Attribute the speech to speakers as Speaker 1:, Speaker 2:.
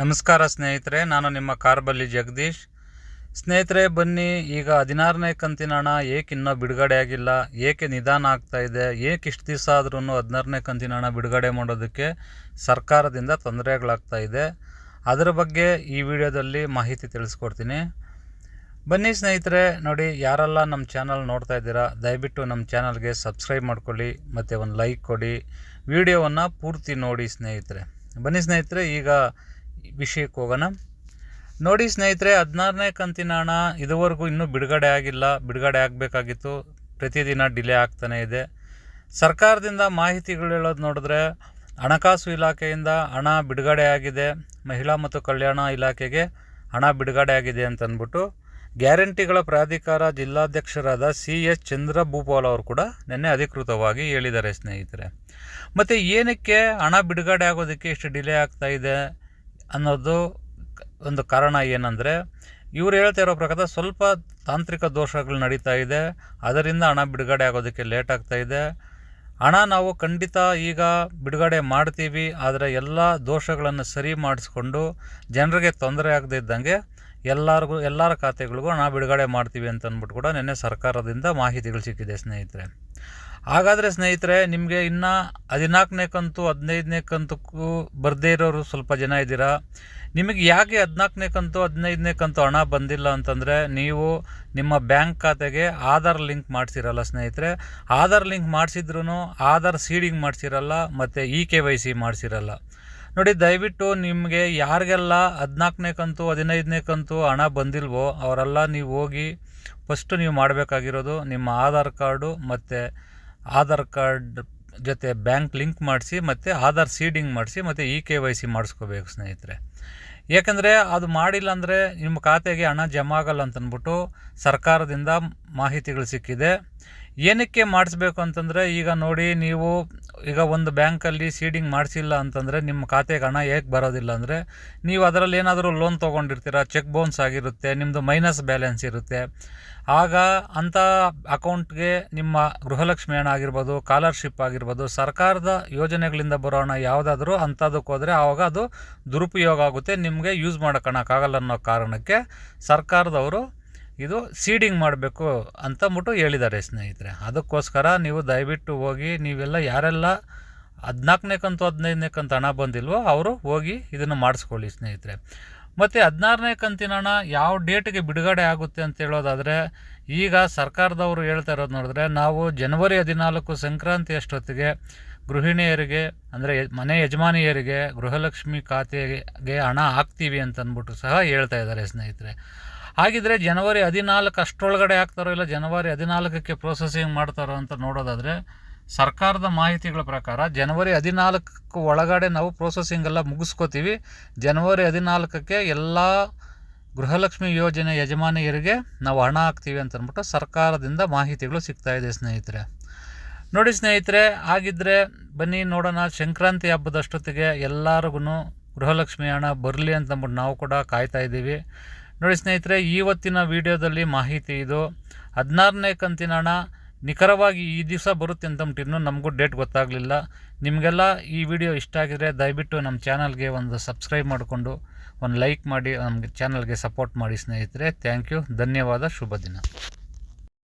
Speaker 1: ನಮಸ್ಕಾರ ಸ್ನೇಹಿತರೆ, ನಾನು ನಿಮ್ಮ ಕಾರ್ಬಲ್ಲಿ ಜಗದೀಶ್. ಸ್ನೇಹಿತರೆ, ಬನ್ನಿ, ಈಗ ಹದಿನಾರನೇ ಕಂತಿನ ಹಣ ಏಕೆ ಇನ್ನೂ ಬಿಡುಗಡೆ ಆಗಿಲ್ಲ, ಏಕೆ ನಿಧಾನ ಆಗ್ತಾ ಇದೆ, ಏಕೆ ಇಷ್ಟು ದಿವಸ ಆದ್ರೂ ಹದಿನಾರನೇ ಕಂತಿನ ಹಣ ಬಿಡುಗಡೆ ಮಾಡೋದಕ್ಕೆ ಸರ್ಕಾರದಿಂದ ತೊಂದರೆಗಳಾಗ್ತಾ ಇದೆ. ಅದರ ಬಗ್ಗೆ ಈ ವಿಡಿಯೋದಲ್ಲಿ ಮಾಹಿತಿ ತಿಳಿಸ್ಕೊಡ್ತೀನಿ. ಬನ್ನಿ ಸ್ನೇಹಿತರೆ, ನೋಡಿ, ಯಾರೆಲ್ಲ ನಮ್ಮ ಚಾನಲ್ ನೋಡ್ತಾ ಇದ್ದೀರಾ, ದಯವಿಟ್ಟು ನಮ್ಮ ಚಾನಲ್ಗೆ ಸಬ್ಸ್ಕ್ರೈಬ್ ಮಾಡ್ಕೊಳ್ಳಿ, ಮತ್ತು ಒಂದು ಲೈಕ್ ಕೊಡಿ. ವಿಡಿಯೋವನ್ನು ಪೂರ್ತಿ ನೋಡಿ ಸ್ನೇಹಿತರೆ. ಬನ್ನಿ ಸ್ನೇಹಿತರೆ, ಈಗ ವಿಷಯಕ್ಕೆ ಹೋಗೋಣ. ನೋಡಿ ಸ್ನೇಹಿತರೆ, ಹದಿನಾರನೇ ಕಂತಿನ ಹಣ ಇದುವರೆಗೂ ಇನ್ನೂ ಬಿಡುಗಡೆ ಆಗಿಲ್ಲ. ಬಿಡುಗಡೆ ಆಗಬೇಕಾಗಿತ್ತು. ಪ್ರತಿದಿನ ಡಿಲೇ ಆಗ್ತಾನೇ ಇದೆ. ಸರ್ಕಾರದಿಂದ ಮಾಹಿತಿಗಳು ಹೇಳೋದು ನೋಡಿದ್ರೆ, ಹಣಕಾಸು ಇಲಾಖೆಯಿಂದ ಹಣ ಬಿಡುಗಡೆ ಆಗಿದೆ. ಮಹಿಳಾ ಮತ್ತು ಕಲ್ಯಾಣ ಇಲಾಖೆಗೆ ಹಣ ಬಿಡುಗಡೆ ಆಗಿದೆ ಅಂತಂದ್ಬಿಟ್ಟು ಗ್ಯಾರಂಟಿಗಳ ಪ್ರಾಧಿಕಾರ ಜಿಲ್ಲಾಧ್ಯಕ್ಷರಾದ ಸಿ ಎಸ್ ಚಂದ್ರಭೂಪಾಲ್ ಅವರು ಕೂಡ ನಿನ್ನೆ ಅಧಿಕೃತವಾಗಿ ಹೇಳಿದ್ದಾರೆ ಸ್ನೇಹಿತರೆ. ಮತ್ತು ಏನಕ್ಕೆ ಹಣ ಬಿಡುಗಡೆ ಆಗೋದಕ್ಕೆ ಇಷ್ಟು ಡಿಲೇ ಆಗ್ತಾ ಇದೆ? ಅನ್ನೋದು ಒಂದು ಕಾರಣ ಏನಂದರೆ, ಇವ್ರು ಹೇಳ್ತಾ ಇರೋ ಪ್ರಕಾರ ಸ್ವಲ್ಪ ತಾಂತ್ರಿಕ ದೋಷಗಳು ನಡೀತಾ ಇದೆ. ಅದರಿಂದ ಹಣ ಬಿಡುಗಡೆ ಆಗೋದಕ್ಕೆ ಲೇಟ್ ಆಗ್ತಾ ಇದೆ. ಹಣ ನಾವು ಖಂಡಿತ ಈಗ ಬಿಡುಗಡೆ ಮಾಡ್ತೀವಿ, ಆದರೆ ಎಲ್ಲ ದೋಷಗಳನ್ನು ಸರಿ ಮಾಡಿಸ್ಕೊಂಡು ಜನರಿಗೆ ತೊಂದರೆ ಆಗದೇ ಇದ್ದಂಗೆ ಎಲ್ಲರಿಗೂ, ಎಲ್ಲರ ಖಾತೆಗಳಿಗೂ ಹಣ ಬಿಡುಗಡೆ ಮಾಡ್ತೀವಿ ಅಂತ ಅಂದ್ಬಿಟ್ಟು ಕೂಡ ನಿನ್ನೆ ಸರ್ಕಾರದಿಂದ ಮಾಹಿತಿಗಳು ಸಿಕ್ಕಿದೆ ಸ್ನೇಹಿತರೆ. ಹಾಗಾದರೆ ಸ್ನೇಹಿತರೆ, ನಿಮಗೆ ಇನ್ನು ಹದಿನಾಲ್ಕನೇ ಕಂತು, ಹದಿನೈದನೇ ಕಂತಕ್ಕೂ ಬರದೇ ಇರೋರು ಸ್ವಲ್ಪ ಜನ ಇದ್ದೀರಾ? ನಿಮಗೆ ಯಾಕೆ ಹದಿನಾಲ್ಕನೇ ಕಂತು, ಹದಿನೈದನೇ ಕಂತು ಹಣ ಬಂದಿಲ್ಲ ಅಂತಂದರೆ, ನೀವು ನಿಮ್ಮ ಬ್ಯಾಂಕ್ ಖಾತೆಗೆ ಆಧಾರ್ ಲಿಂಕ್ ಮಾಡಿಸಿರಲ್ಲ ಸ್ನೇಹಿತರೆ. ಆಧಾರ್ ಲಿಂಕ್ ಮಾಡಿಸಿದ್ರೂ ಆಧಾರ್ ಸೀಡಿಂಗ್ ಮಾಡಿಸಿರಲ್ಲ, ಮತ್ತು ಇ ಕೆ ವೈ ಸಿ ಮಾಡಿಸಿರಲ್ಲ. ನೋಡಿ, ದಯವಿಟ್ಟು ನಿಮಗೆ ಯಾರಿಗೆಲ್ಲ ಹದಿನಾಲ್ಕನೇ ಕಂತು, ಹದಿನೈದನೇ ಕಂತು ಹಣ ಬಂದಿಲ್ವೋ, ಅವರೆಲ್ಲ ನೀವು ಹೋಗಿ ಫಸ್ಟು ನೀವು ಮಾಡಬೇಕಾಗಿರೋದು ನಿಮ್ಮ ಆಧಾರ್ ಕಾರ್ಡು ಮತ್ತು ಆಧಾರ್ ಕಾರ್ಡ್ ಜೊತೆ ಬ್ಯಾಂಕ್ ಲಿಂಕ್ ಮಾಡಿಸಿ ಮತ್ತು ಆಧಾರ್ ಸೀಡಿಂಗ್ ಮಾಡಿಸಿ ಮತ್ತು ಇ ಕೆ ವೈ ಸಿ ಮಾಡಿಸ್ಕೋಬೇಕು ಸ್ನೇಹಿತರೆ. ಏಕೆಂದರೆ ಅದು ಮಾಡಿಲ್ಲ ಅಂದರೆ ನಿಮ್ಮ ಖಾತೆಗೆ ಹಣ ಜಮಾ ಆಗಲ್ಲ ಅಂತಂದ್ಬಿಟ್ಟು ಸರ್ಕಾರದಿಂದ ಮಾಹಿತಿಗಳು ಸಿಕ್ಕಿದೆ. ಏನಕ್ಕೆ ಮಾಡಿಸ್ಬೇಕು ಅಂತಂದರೆ ಈಗ ನೋಡಿ ನೀವು ಈಗ ಒಂದು ಬ್ಯಾಂಕಲ್ಲಿ ಸೀಡಿಂಗ್ ಮಾಡಿಸಿಲ್ಲ ಅಂತಂದರೆ ನಿಮ್ಮ ಖಾತೆಗೆ ಹಣ ಏಕೆ ಬರೋದಿಲ್ಲ ಅಂದರೆ ನೀವು ಅದರಲ್ಲಿ ಏನಾದರೂ ಲೋನ್ ತೊಗೊಂಡಿರ್ತೀರ, ಚೆಕ್ ಬೌನ್ಸ್ ಆಗಿರುತ್ತೆ ನಿಮ್ಮದು ಮೈನಸ್ ಬ್ಯಾಲೆನ್ಸ್ ಇರುತ್ತೆ. ಆಗ ಅಂಥ ಅಕೌಂಟ್ಗೆ ನಿಮ್ಮ ಗೃಹಲಕ್ಷ್ಮಿ ಹಣ ಆಗಿರ್ಬೋದು, ಸ್ಕಾಲರ್ಶಿಪ್ ಆಗಿರ್ಬೋದು, ಸರ್ಕಾರದ ಯೋಜನೆಗಳಿಂದ ಬರೋ ಹಣ ಯಾವುದಾದ್ರೂ ಅಂಥದಕ್ಕೆ ಹೋದರೆ ಆವಾಗ ಅದು ದುರುಪಯೋಗ ಆಗುತ್ತೆ, ನಿಮಗೆ ಯೂಸ್ ಮಾಡೋಕ್ಕಾಗಲ್ಲ ಅನ್ನೋ ಕಾರಣಕ್ಕೆ ಸರ್ಕಾರದವರು ಇದು ಸೀಡಿಂಗ್ ಮಾಡಬೇಕು ಅಂತಂದ್ಬಿಟ್ಟು ಹೇಳಿದ್ದಾರೆ ಸ್ನೇಹಿತರೆ. ಅದಕ್ಕೋಸ್ಕರ ನೀವು ದಯವಿಟ್ಟು ಹೋಗಿ, ನೀವೆಲ್ಲ ಯಾರೆಲ್ಲ ಹದಿನಾಲ್ಕನೇ ಕಂತು ಹದಿನೈದನೇ ಕಂತು ಹಣ ಬಂದಿಲ್ವೋ ಅವರು ಹೋಗಿ ಇದನ್ನು ಮಾಡಿಸ್ಕೊಳ್ಳಿ ಸ್ನೇಹಿತರೆ. ಮತ್ತು ಹದಿನಾರನೇ ಕಂತಿನ ಹಣ ಯಾವ ಡೇಟ್ಗೆ ಬಿಡುಗಡೆ ಆಗುತ್ತೆ ಅಂತ ಹೇಳೋದಾದರೆ, ಈಗ ಸರ್ಕಾರದವರು ಹೇಳ್ತಾ ಇರೋದು ನೋಡಿದ್ರೆ, ನಾವು ಜನವರಿ ಹದಿನಾಲ್ಕು ಸಂಕ್ರಾಂತಿ ಅಷ್ಟೊತ್ತಿಗೆ ಗೃಹಿಣಿಯರಿಗೆ, ಅಂದರೆ ಮನೆ ಯಜಮಾನಿಯರಿಗೆ ಗೃಹಲಕ್ಷ್ಮಿ ಖಾತೆಗೆ ಹಣ ಹಾಕ್ತೀವಿ ಅಂತಂದ್ಬಿಟ್ಟು ಸಹ ಹೇಳ್ತಾ ಇದ್ದಾರೆ ಸ್ನೇಹಿತರೆ. ಹಾಗಿದ್ರೆ ಜನವರಿ ಹದಿನಾಲ್ಕು ಅಷ್ಟೊಳಗಡೆ ಆಗ್ತಾರೋ ಇಲ್ಲ ಜನವರಿ ಹದಿನಾಲ್ಕಕ್ಕೆ ಪ್ರೊಸೆಸಿಂಗ್ ಮಾಡ್ತಾರೋ ಅಂತ ನೋಡೋದಾದರೆ ಸರ್ಕಾರದ ಮಾಹಿತಿಗಳ ಪ್ರಕಾರ ಜನವರಿ ಹದಿನಾಲ್ಕು ಒಳಗಡೆ ನಾವು ಪ್ರೊಸೆಸಿಂಗ್ ಎಲ್ಲ ಮುಗಿಸ್ಕೋತೀವಿ. ಜನವರಿ ಹದಿನಾಲ್ಕಕ್ಕೆ ಎಲ್ಲ ಗೃಹಲಕ್ಷ್ಮಿ ಯೋಜನೆ ಯಜಮಾನಿಯರಿಗೆ ನಾವು ಹಣ ಹಾಕ್ತೀವಿ ಅಂತ ಅಂದ್ಬಿಟ್ಟು ಸರ್ಕಾರದಿಂದ ಮಾಹಿತಿಗಳು ಸಿಗ್ತಾ ಇದೆ ಸ್ನೇಹಿತರೆ. ನೋಡಿ ಸ್ನೇಹಿತರೆ, ಹಾಗಿದ್ರೆ ಬನ್ನಿ ನೋಡೋಣ ಸಂಕ್ರಾಂತಿ ಹಬ್ಬದಷ್ಟೊತ್ತಿಗೆ ಎಲ್ಲರಿಗೂ ಗೃಹಲಕ್ಷ್ಮಿ ಹಣ ಬರಲಿ ಅಂತಂದ್ಬಿಟ್ಟು ನಾವು ಕೂಡ ಕಾಯ್ತಾ ಇದ್ದೀವಿ. ನೋಡಿ ಸ್ನೇಹಿತರೆ ಇವತ್ತಿನ ವಿಡಿಯೋದಲ್ಲಿ ಮಾಹಿತಿ ಇದು. ಹದಿನಾರನೇ ಕಂತಿನ ಹಣ ನಿಖರವಾಗಿ ಈ ದಿವಸ ಬರುತ್ತೆ ಅಂತಂದ್ಬಿಟ್ಟು ಇನ್ನೂ ನಮಗೂ ಡೇಟ್ ಗೊತ್ತಾಗಲಿಲ್ಲ. ನಿಮಗೆಲ್ಲ ಈ ವಿಡಿಯೋ ಇಷ್ಟ ಆಗಿದರೆ ದಯವಿಟ್ಟು ನಮ್ಮ ಚಾನಲ್ಗೆ ಒಂದು ಸಬ್ಸ್ಕ್ರೈಬ್ ಮಾಡಿಕೊಂಡು, ಒಂದು ಲೈಕ್ ಮಾಡಿ, ನಮಗೆ ಚಾನಲ್ಗೆ ಸಪೋರ್ಟ್ ಮಾಡಿ ಸ್ನೇಹಿತರೆ. Thank you. ಧನ್ಯವಾದ. ಶುಭ ದಿನ.